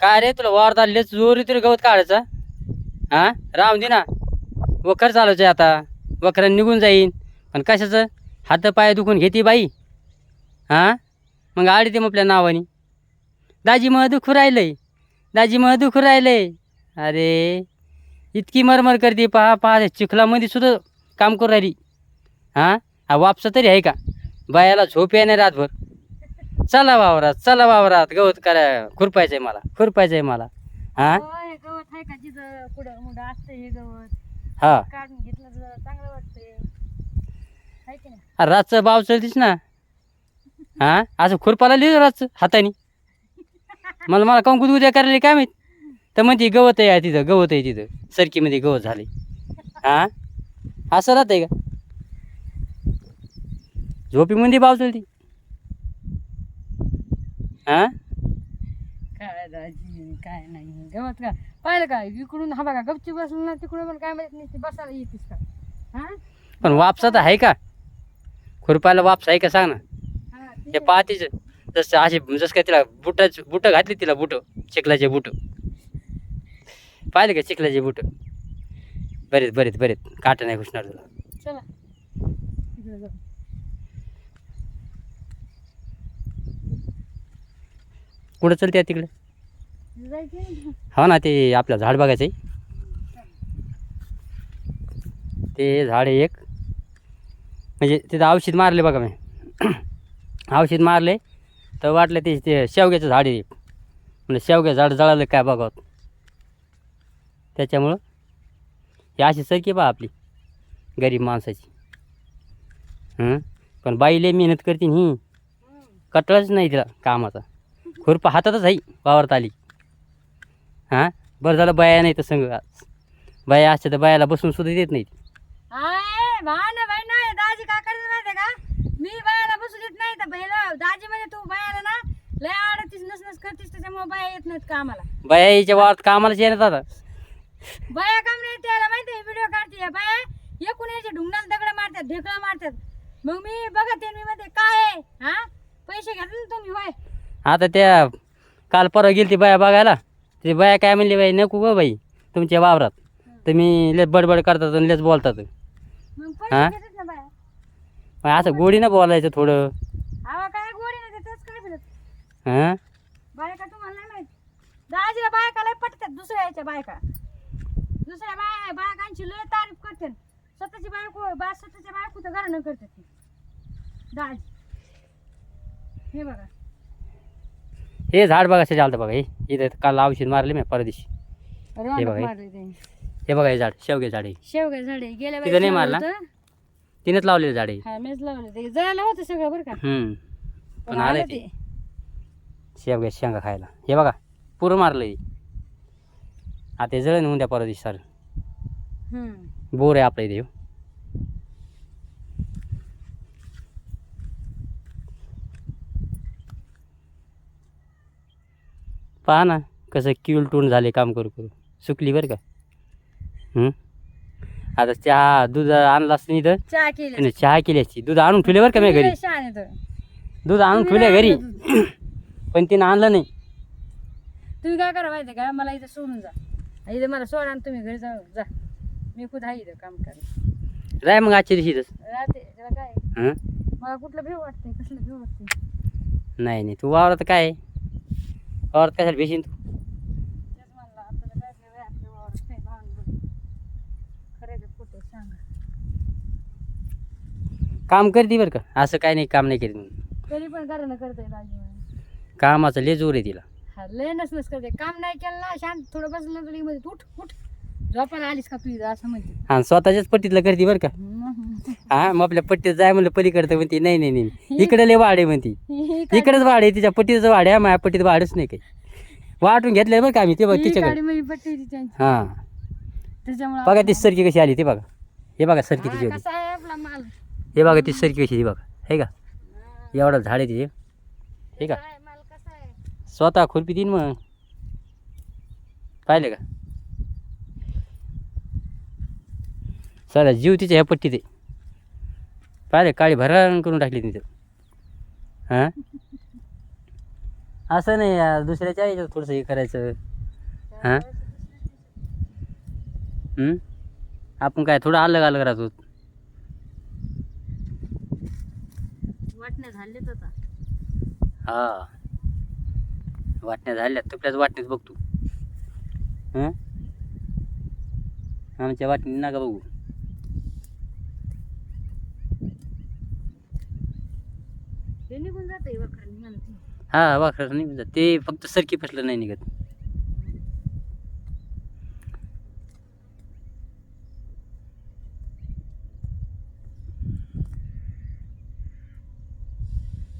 काय रे तुला वार लेच जोरी तरी गवत काढायचा? हा? राहून दे ना. वखर चालवायचं आहे आता. वखरा निघून जाईन. पण कशाचं? हात पाय दुखून घेते बाई. हा? मग आडी ते मग आपल्या नावाने. दाजी मग दुखू राहिलंय. दाजी मग दुखू राहिलंय. अरे इतकी मरमर करते पहा पहा चिखलामध्ये सुद्धा काम करू राहिली. हां? हा वापसा तरी आहे का? बायाला झोप येणार रातभर. चला वावरात चला वावरात. गवत करा खुरपायचं आहे मला खुरपायचं आहे मला. हां? गवत आहे का जिथं कुठं मुडं असतं हे गवत? हां. काढून घेतलं तर चांगलं वाटतंय. आहे की नाही? अरे रातचं बाव चलतीस ना? हां? असं खुरपाला लिहिलं रातचं हाताने? मला मला कंकूद उद्या करायला काय माहीत? तर म्हणते गवत आहे तिथं गवत आहे तिथं. सरकीमध्ये गवत झाले हां? असं राहतंय का? झोपीमध्ये बाव चलती? हां? काय दाजी काय नाही. गवत का? पाहिलं का? इकडून हा बघा गपची बसलं ना तिकडून पण काय माहीत नाही ती बसायला येतीस का? हा? पण वापसा तर आहे का? खुरपायला वापस आहे का सांग ना? हा, हे ते- पाहतेच जसं असे जसं काय तिला बुटाच बुटं घातली तिला बुटं चिखलाचे बुटं. पाहिले का चिखलाचे बुटं? बरेच बरेच बरेच. काटा नाही घुसणार तुला. चला. तिकडे जाऊ. कुठं चलते तिकडे. ना. हो ना ते आपलं झाड बघायचं आहे. ते झाड आहे एक. म्हणजे तिथं औषध मारले बघा मी. औषध मारले तर वाटलं ते ते शेवग्याचं झाड आहे. एक म्हणजे शेवग्या झाड जळालं काय बघावं. त्याच्यामुळं ही अशी सरकी बा आपली गरीब माणसाची. पण बाईले मेहनत करते ही. कटळच नाही तिला कामाचा. खुरपा हातातच आहे वावरत आली. हां? बरं झालं बाया नाही तर संग बाया असते तर बायाला बसून सुद्धा देत नाहीत. आय बाई नाही दाजी काय करते माहितीये का? मी बायाला बसू देत नाही तर दाजी म्हणजे तू बायाला ना लय आडतीस नसनस करतीस त्याच्यामुळे बाया येत नाहीत कामाला. बाया याच्या वावरात कामालाच येणार आता. बाया काम नाही त्याला माहिती व्हिडिओ काढते. बाया एकूण याचे ढुंगणाला दगड मारतात ढेकळं मारतात. मग मी बघते मी मध्ये काय आहे? हा? पैसे घेतले ना तुम्ही होय? आता त्या काल परवा गेली ती बाया बघायला. ते बाया काय म्हणली बाई नको गो बाई तुमच्या वावरात. तुम्ही लेच बडबड करतात आणि लेच बोलतात. मग हा? पैसे घेतात ना बाया. मग असं गोडीनं बोलायचं थोडं. आवा काय गोडी नाही तेच काय फिरत हां? बायका तुम्हाला नाही माहीत? दाजीला बायका लय पटतात दुसऱ्या याच्या बायका. दुसऱ्या बाय बायकांची लय तारीफ करते स्वतःची बायको बा स्वतःच्या बायको तर घरानं करतात ती. दाजी. हे बघा. हे झाड बघा चालतं बघा हे. इथं काल औषध मारले मी परदेशी अरे बघा, हे. मारले ते हे बघा हे झाड शेवगे झाड आहे. शेवगा झाडे गेल्या तिथं नाही मारला? होतं. तिनेच लावलेलं झाड आहे. हा मीच लावलं ते. जळालं होतं सगळं बरं का. हम्म. पण आलं आलं ते. ते. शेवग्या शेंगा खायला. हे बघा पुरं मारलं हे आता हे जळण होऊन द्या परदेशी सर. हम्म. बोर आहे आपल्या इथे ह्यो. पहा ना कसं किलटून झाले काम करू करू. सुकली बरं का? आता चहा दूध आणलास नाही तर चहा केली चहा केली असती. दूध आणून ठेवले बरं का मी घरी? दूध आणून ठेवले घरी? पण तिनं आणलं नाही. तुम्ही काय करा माहिती का? मला इथं सोडून जा. इथं मला सोडा आणि तुम्ही घरी जाऊ जा. मी खुद आहे इथं काम करायला राय मग आजच्या दिवशी. राहते. काय? हं? मला कुठलं भेव वाटतंय कसलं भेव वाटतंय? नाही नाही. तू वावरात काय? वावरात कशाला भेशीन तू? काम करते बरं का? असं काय नाही काम नाही करीत म्हणून. तरी पण करणं करतोय दाजी कामाचं लय जोर आहे तिला. हा लय नसनस करते काम नाही केलं ना शांत थोडं बसलं तरी मध्ये उठ उठ. झोपायला आलीस का इथं असं म्हणते. आणि स्वतःच्याच पट्टीतलं करते बरं का. हा मग आपल्या पट्टीत जाय म्हणलं पलीकडतं म्हणते नाही नाही नाही इकडे लय वाढ आहे म्हणते. काडी- इकडेच वाढ आहे तिच्या पट्टीचं वाढ आहे माझ्या पट्टीत वाढच नाही काही. वाटून घेतलंय का आम्ही ते बघ तिच्याकडे. तिच्याची. हां. बघा ती सरकी कशी आली ते बघा. हे बघा सरकी कशी होती. हे बघा ती सरकी कशी हे बघा. हे का? एवढं झाड आहे तिचे. हे का? स्वतः खुरपी तीन मग. पाहिले का? साधा जीव तिच्या ह्या पट्टीत आहे. पाहिले काळी भरण करून टाकली तिथं. हां? असं नाही यार दुसऱ्याच्या याच्यात थोडंसं हे करायचं. हां? आपण काय थोडं अलग अलग राहतो. वाटण्या झालेच आता. हा. वाटण्या झाल्या तुकड्याच वाटणीत बघ तू. हं? आमच्या वाटणी नका बघू हे निघून जाते वखर निघाल हा वाखर नाही जात. ते फक्त सरकी फसलं नाही निघत.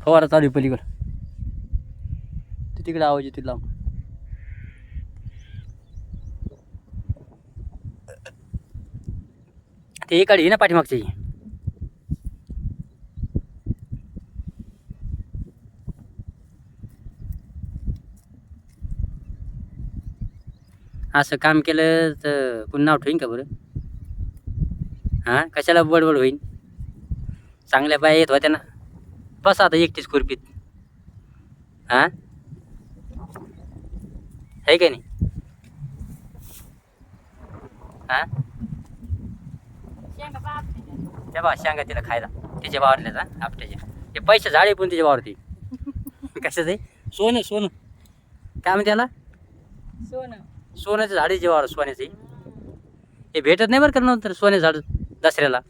फवारा चालू पलीकडं. तिकडे आवाज येतो लांब. ते इकडे ये ना पाठीमागची? असं काम केलं तर कोण नाव ठेवीन का बरं? हां? कशाला बडबड होईन? चांगल्या बाया येत होत्या ना. बस आता एकटीच खुरपीत. हां? आहे का नाही? हां. त्या बा सांगा तिला खायला. तिच्या वावरल्याच हा? आपट्याच्या. ते पैसे झाडे पण तिच्या वावरती कशाचं? आहे सोनं सोनं. काय म्हणते त्याला सोनं. सोन्याचं झाड जेव्हा सोन्याचे हे भेटत नाही बरं का नंतर सोन्याचं झाड दसऱ्याला?